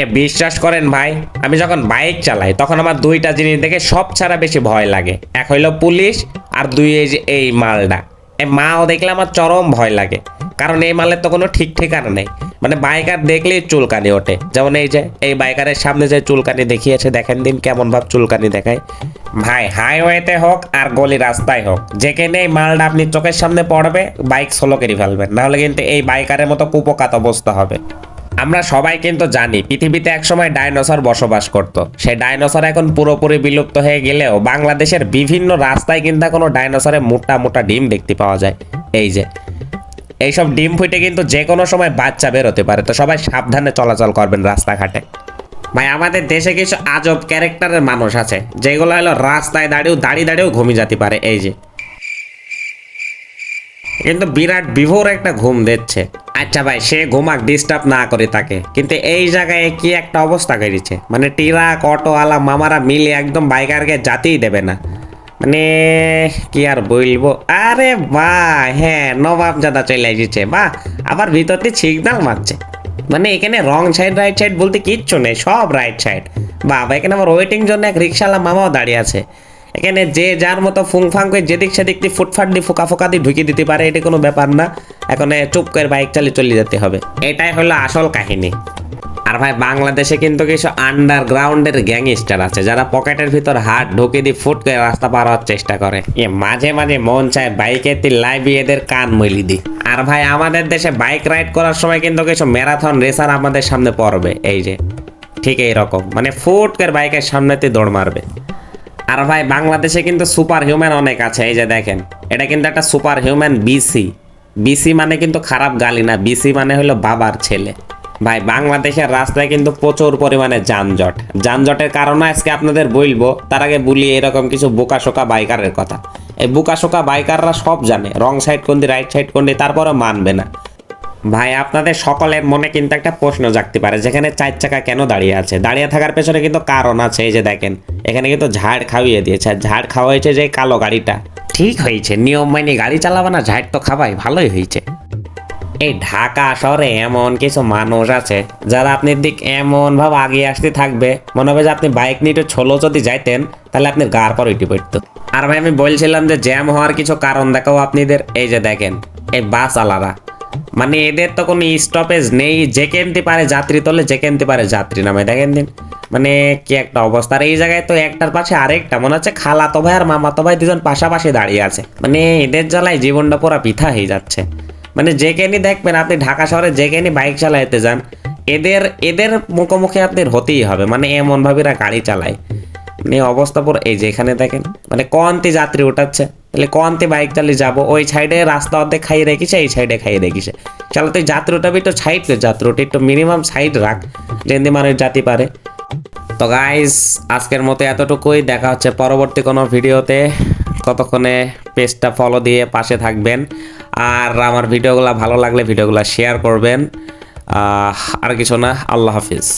এ বিশ্বাস করেন ভাই, আমি যখন বাইক চালাই, তখন আমার দুইটা জিনিস দেখে সব ছাড়া বেশি ভয় লাগে। এক হইল পুলিশ, আর দুই এই যে এই মালটা। এই মাও দেখলে আমার চরম ভয় লাগে, কারণ এই মালের তো কোনো ঠিক ঠিকানা নেই। মানে বাইকার দেখলেই চুলকানি ওঠে। যেমন এই যে, এই বাইকারের সামনে যে চুলকানি দেখিয়েছে, দেখেন দিন কেমন ভাব চুলকানি দেখায়। ভাই হাইওয়েতে হোক আর গলি রাস্তায় হোক, যেখানে এই মালটা আপনি চোখের সামনে পড়বে, বাইক স্লো করে ফেলবেন। নাহলে কিন্তু এই বাইকারের মতো কুপকাত অবস্থা হবে। আমরা সবাই কিন্তু জানি, পৃথিবীতে একসময় ডাইনোসর বসবাস করত। সেই ডাইনোসর এখন পুরোপুরি বিলুপ্ত হয়ে গেলেও বাংলাদেশের বিভিন্ন রাস্তায় কিন্তু কোনো ডাইনোসরের মোটা মোটা ডিম দেখতে পাওয়া যায়। এই যে, এইসব ডিম ফুটে কিন্তু যে কোনো সময় বাচ্চা বেরোতে পারে, তো সবাই সাবধানে চলাচল করবেন রাস্তাঘাটে। ভাই, আমাদের দেশে কিছু আজব ক্যারেক্টারের মানুষ আছে, যেগুলো হলো রাস্তায় দাঁড়িয়েও, দাঁড়িয়ে দাঁড়িয়েও ঘুমিয়ে যেতে পারে, এই যে। কিন্তু বিরাট বিভোর একটা ঘুম দিচ্ছে। আচ্ছা ভাই, সে ঘুমাক ডিস্টার্ব না করে তাকে কিন্তু এই জায়গায় কি একটা অবস্থা করেছে? মানে টিরাক, অটোওয়ালা, মামারা মিলে একদম বাইকারকে জাতেই দেবে না। মানে কি আর বলব? আরে বাহ হ্যাঁ নবাব জাদা চলে এসেছে। বাহ, আবার ভিতরতে সিগনাল মারছে। মানে এখানে রং সাইড রাইট সাইড বলতে কিচ্ছু নেই, সব রাইট সাইড বাবা এখানে আমার ওয়েটিং জন্য এক রিক্সাওয়ালা মামাও দাঁড়িয়ে আছে। এখানে যে যার মতো ফুং ফাং করে যেদিক সেদিক দিয়ে ফুটফাট দিয়ে ফোকা ফোকা দিয়ে ঢুকিয়ে দিতে পারে, এটা কোনো ব্যাপার না। এখন চুপ করে বাইক চালিয়ে চলে যেতে হবে। এটাই হলো আসল কাহিনী। আর ভাই, বাংলাদেশে কিন্তু কিছু আন্ডারগ্রাউন্ডের গ্যাংস্টার আছে, যারা পকেটের ভিতর হাত ঢুকে দিয়ে ফুট করে রাস্তা পার হওয়ার চেষ্টা করে। এ মাঝে মাঝে মন চায় বাইকের তি লাইভ এদের কান মলি দি আর ভাই, আমাদের দেশে বাইক রাইড করার সময় কিন্তু কিছু ম্যারাথন রেসার আমাদের সামনে পড়বে, এই যে। ঠিক এই রকম। মানে ফুট করে বাইকের সামনেতে দৌড় মারবে। আর ভাই, বাংলাদেশে কিন্তু সুপার হিউম্যান অনেক আছে, এই যে দেখেন। এটা কিন্তু একটা সুপার হিউম্যান বিসি বিসি মানে কিন্তু খারাপ গালি না বিসি মানে হলো বাবার ছেলে। ভাই, বাংলাদেশের রাস্তায় কিন্তু প্রচুর পরিমাণে যানজট। যানজটের কারণে আজকে আপনাদের বলব, তার আগে বলি এরকম কিছু বোকাশোকা বাইকারের কথা। এই বোকাশোকা বাইকাররা সব জানে, রং সাইড কোনদি রাইট সাইড কোনদি তারপরে মানবে না। ভাই, আপনাদের সকলের মনে কিন্তু একটা প্রশ্ন জাগতে পারে, যেখানে চার চাকা কেন দাঁড়িয়ে আছে? দাঁড়িয়ে থাকার পেছনে কিন্তু কারণ আছে, এই যে দেখেন, এখানে কিন্তু ঝাড় খাওয়িয়ে দিয়েছে ঝাড় খাওয়াইছে যে কালো গাড়িটা। ঠিক হয়েছে, নিয়ম মাইনে গাড়ি চালাবে না, ঝাড় তো খাবাই, ভালোই হয়েছে। এই ঢাকা শহরে এমন কিছু মানুষ আছে, যারা আপনার দিক এমন ভাব আগে আসতে থাকবে, মনে হবে যে আপনি বাইক নিয়ে একটু ছোলো যদি যাইতেন, তাহলে আপনি গার পর উঠে পড়তো। আর ভাই, আমি বলছিলাম যে জ্যাম হওয়ার কিছু কারণ দেখাও আপনাদের, এই যে দেখেন, এই বাস আলারা মানে এদের তো কোনো স্টপেজ নেই। যে কেনতে পারে যাত্রী তোলে, যে কেনতে পারে যাত্রী নামে দেখেন দিন মানে কি একটা অবস্থা। আর এই জায়গায় তো একটার পাশে আরেকটা। মনে হচ্ছে খালাতো ভাই আর মামাতো ভাই দুজন পাশাপাশি দাঁড়িয়ে আছে। মানে এদের জ্বালায় জীবনটা পুরো পিঠা হয়ে যাচ্ছে। মানে যে কেনি দেখবেন, আপনি ঢাকা শহরে যে কেনি বাইক চালাইতে যান, এদের এদের মুখোমুখি আপনার হতেই হবে। মানে এমন ভাবে এরা গাড়ি চালায়। মানে অবস্থা পুরো, এই যে এখানে দেখেন মানে কন্তি যাত্রী উঠাচ্ছে। তাহলে কন্তি বাইক চালিয়ে যাব, ওই সাইডে রাস্তা অর্ধেক খাইয়ে রেখেছে, এই সাইডে খাইয়ে রেখেছে। চলো তুই যাত্রী উঠাবি, একটু সাইড যাত্রী উঠে, একটু মিনিমাম সাইড রাখ যেন মানুষ জাতি পারে। তো গাইস আজকের মতো এতটুকুই, দেখা হচ্ছে পরবর্তী কোনো ভিডিওতে। ততক্ষণে পেজটা ফলো দিয়ে পাশে থাকবেন, আর আমার ভিডিওগুলো ভালো লাগলে ভিডিওগুলো শেয়ার করবেন। আর কিছু না, আল্লাহ হাফিজ।